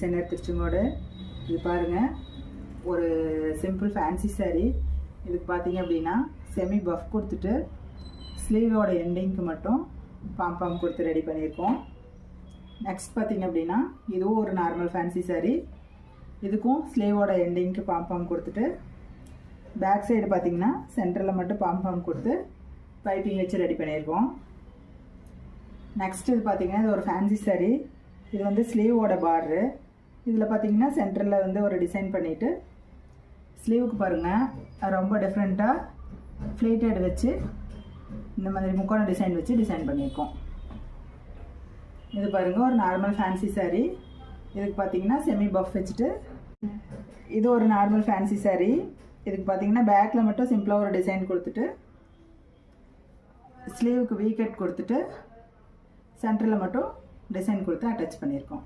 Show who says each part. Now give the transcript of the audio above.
Speaker 1: Designer Tiruchengode இது பாருங்கள் ஒரு சிம்பிள் ஃபேன்சி சாரீ இதுக்கு பார்த்தீங்க அப்படின்னா செமி பஃப் கொடுத்துட்டு ஸ்லீவோட எண்டிங்க்கு மட்டும் பாம்பாம் கொடுத்து ரெடி பண்ணியிருக்கோம். நெக்ஸ்ட் பார்த்தீங்க அப்படின்னா இதுவும் ஒரு நார்மல் ஃபேன்சி சாரீ இதுக்கும் ஸ்லீவோட எண்டிங்க்கு பாம்பாம் கொடுத்துட்டு பேக் சைடு பார்த்தீங்கன்னா சென்டரில் மட்டும் பாம்பாம் கொடுத்து பைப்பிங் வச்சு ரெடி பண்ணியிருக்கோம். நெக்ஸ்ட் இது பார்த்தீங்கன்னா இது ஒரு ஃபேன்சி சாரீ இது வந்து ஸ்லீவோட பார்டரு இதில் பார்த்தீங்கன்னா சென்டரில் வந்து ஒரு டிசைன் பண்ணிவிட்டு ஸ்லீவுக்கு பாருங்கள் ரொம்ப டிஃப்ரெண்ட்டாக ஃப்ளீட்டட் வச்சு இந்த மாதிரி முக்கோண டிசைன் வச்சு டிசைன் பண்ணியிருக்கோம். இது பாருங்கள் ஒரு நார்மல் ஃபேன்சி சாரீ இதுக்கு பார்த்தீங்கன்னா செமி பஃப் வச்சுட்டு இது ஒரு நார்மல் ஃபேன்சி சாரீ இதுக்கு பார்த்தீங்கன்னா பேக்கில் மட்டும் சிம்பிளாக ஒரு டிசைன் கொடுத்துட்டு ஸ்லீவுக்கு வீக்கெட் கொடுத்துட்டு சென்டரில் மட்டும் டிசைன் கொடுத்து அட்டாச் பண்ணியிருக்கோம்.